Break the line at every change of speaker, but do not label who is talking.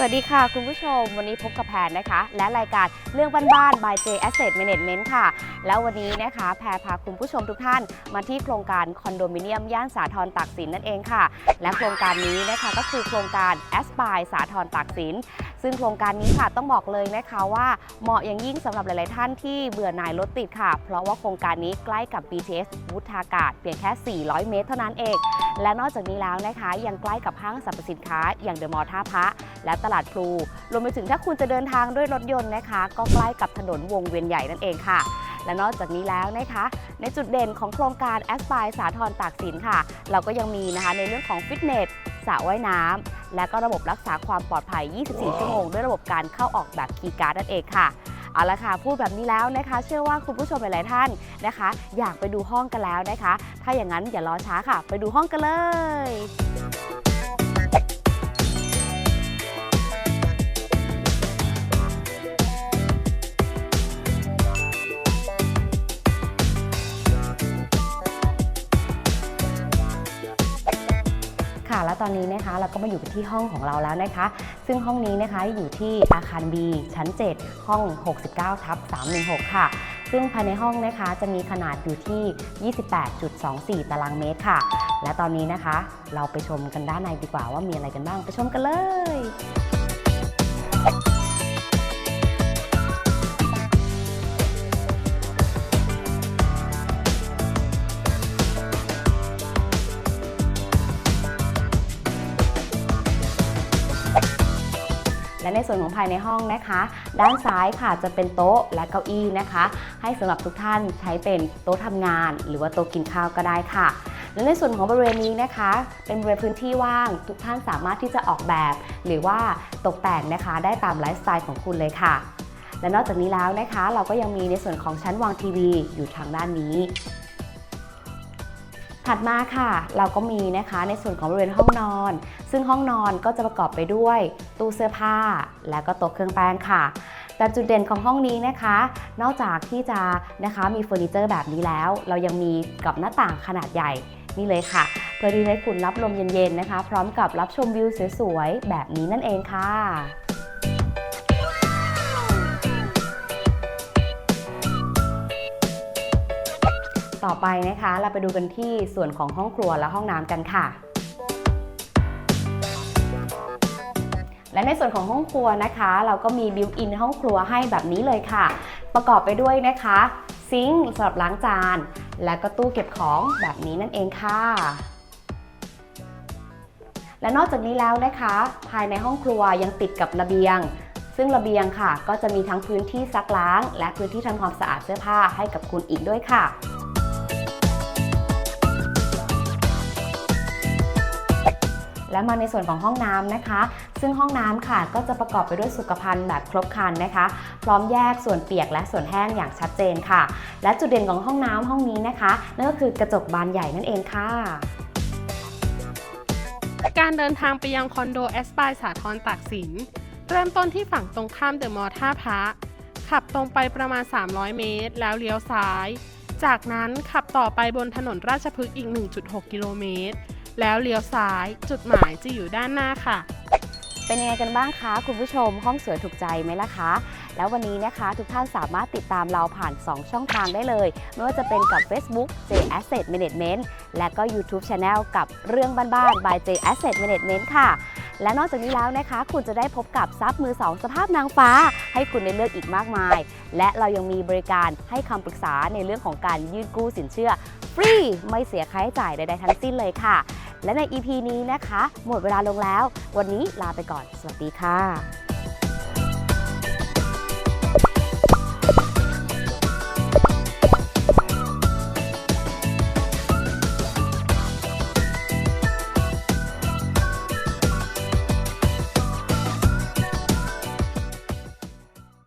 สวัสดีค่ะ คุณผู้ชม วันนี้พบกับแพนนะคะ และรายการเรื่องบ้านๆ by J Asset Management ค่ะ แล้ววันนี้นะคะ แพรพาคุณผู้ชมทุกท่านมาที่โครงการคอนโดมิเนียม ย่านสาทรตากสินนั่นเองค่ะ และโครงการนี้นะคะก็คือโครงการ Aspire สาทรตากสิน ซึ่งโครงการนี้ค่ะต้องบอกเลยนะคะว่าเหมาะอย่างยิ่งสำหรับหลาย ๆ ท่านที่เบื่อหน่ายรถติดค่ะ เพราะว่าโครงการนี้ใกล้กับ BTS วุฒากาศเพียงแค่ 400 เมตรเท่านั้นเอง และนอกจากนี้แล้วนะคะ ยังใกล้กับห้างสรรพสินค้า อย่างเดอะมอลล์ท่าพระ และตลาดพลูรวมไปถึงถ้าคุณจะเดินทางด้วยรถยนต์นะคะ ก็ใกล้กับถนนวงเวียนใหญ่นั่นเองค่ะและนอกจากนี้แล้วนะคะ ในจุดเด่นของโครงการ a s p i r e สาทรตากสินค่ะ เราก็ยังมีนะคะในเรื่องของฟิตเนสสระว่ายน้ำ และก็ระบบรักษาความปลอดภัย 24 ชั่วโมง ด้วยระบบการเข้าออกแบบคีย์การ์ดนั่นเองค่ะ เอาละค่ะ พูดแบบนี้แล้วนะคะ เชื่อว่าคุณผู้ชมหลายๆท่านนะคะ อยากไปดูห้องกันแล้วนะคะ ถ้าอย่างนั้นอย่ารอช้าค่ะ ไปดูห้องกันเลย ค่ะ แล้วตอนนี้นะคะเราก็มาอยู่ที่ห้องของเราแล้วนะคะ ซึ่งห้องนี้นะคะอยู่ที่อาคาร B ชั้น 7 ห้อง 69ทับ316 ค่ะ ซึ่งภายในห้องนะคะจะมีขนาดอยู่ที่ 28.24 ตารางเมตรค่ะ และตอนนี้นะคะ เราไปชมกันด้านในดีกว่าว่ามีอะไรกันบ้างไปชมกันเลย และในส่วนของภายในห้องนะคะ ด้านซ้ายค่ะจะเป็นโต๊ะและเก้าอี้นะคะ ให้สำหรับทุกท่านใช้เป็นโต๊ะทำงาน หรือว่าโต๊ะกินข้าวก็ได้ค่ะและในส่วนของบริเวณนี้นะคะ เป็นบริเวณพื้นที่ว่าง ทุกท่านสามารถที่จะออกแบบ หรือว่าตกแต่งนะคะ ได้ตามไลฟ์สไตล์ของคุณเลยค่ะ และนอกจากนี้แล้วนะคะ เราก็ยังมีในส่วนของชั้นวางทีวีอยู่ทางด้านนี้ ถัดมาค่ะเราก็มีนะคะในส่วนของบริเวณห้องนอน ซึ่งห้องนอนก็จะประกอบไปด้วยตู้เสื้อผ้า และก็โต๊ะเครื่องแป้งค่ะ แต่จุดเด่นของห้องนี้นะคะ นอกจากที่จะนะคะมีเฟอร์นิเจอร์แบบนี้แล้ว เรายังมีกับหน้าต่างขนาดใหญ่นี่เลยค่ะ เพื่อที่จะให้คุณรับลมเย็นๆนะคะ พร้อมกับรับชมวิวสวยๆแบบนี้นั่นเองค่ะ ต่อไปนะคะ เราไปดูกันที่ส่วนของห้องครัวและห้องน้ำกันค่ะ และในส่วนของห้องครัวนะคะ เราก็มีบิวอินห้องครัวให้แบบนี้เลยค่ะ ประกอบไปด้วยนะคะซิงค์สำหรับล้างจาน และก็ตู้เก็บของแบบนี้นั่นเองค่ะและนอกจากนี้แล้วนะคะ ภายในห้องครัวยังติดกับระเบียง ซึ่งระเบียงค่ะ ก็จะมีทั้งพื้นที่ซักล้าง และพื้นที่ทำความสะอาดเสื้อผ้าให้กับคุณอีกด้วยค่ะ และมาในส่วนของห้องน้ำนะคะ ซึ่งห้องน้ำค่ะก็จะประกอบไปด้วยสุขภัณฑ์แบบครบครันนะคะ พร้อมแยกส่วนเปียกและส่วนแห้งอย่างชัดเจนค่ะ และจุดเด่นของห้องน้ำห้องนี้นะคะนั่นก็คือกระจกบานใหญ่นั่นเองค่ะ
การเดินทางไปยังคอนโดแอสปายสาทรตากสิน เริ่มต้นที่ฝั่งตรงข้ามเดอะมอลล์ท่าพระขับตรงไปประมาณ 300 เมตร แล้วเลี้ยวซ้าย จากนั้นขับต่อไปบนถนนราชพฤกษ์อีก 1.6 กิโลเมตร แล้วเลี้ยวซ้าย จุดหมายจะอยู่ด้านหน้าค่ะ
เป็นยังไงกันบ้างคะ คุณผู้ชมห้องสวยถูกใจไหมล่ะคะ แล้ววันนี้นะคะทุกท่านสามารถติดตามเราผ่าน 2 ช่องทางได้เลย ไม่ว่าจะเป็นกับ Facebook J Asset Management และก็ YouTube Channel กับเรื่องบ้านๆ by J Asset Management ค่ะและนอกจากนี้แล้วนะคะ คุณจะได้พบกับซับมือ2สภาพนางฟ้า ให้คุณได้เลือกอีกมากมาย และเรายังมีบริการให้คำปรึกษาในเรื่องของการยื่นกู้สินเชื่อ ฟรี ไม่เสียค่าใช้จ่ายใดๆทั้งสิ้นเลยค่ะ และใน EP นี้นะคะ หมดเวลาลงแล้ว วันนี้ลาไปก่อน สวัสดีค่ะ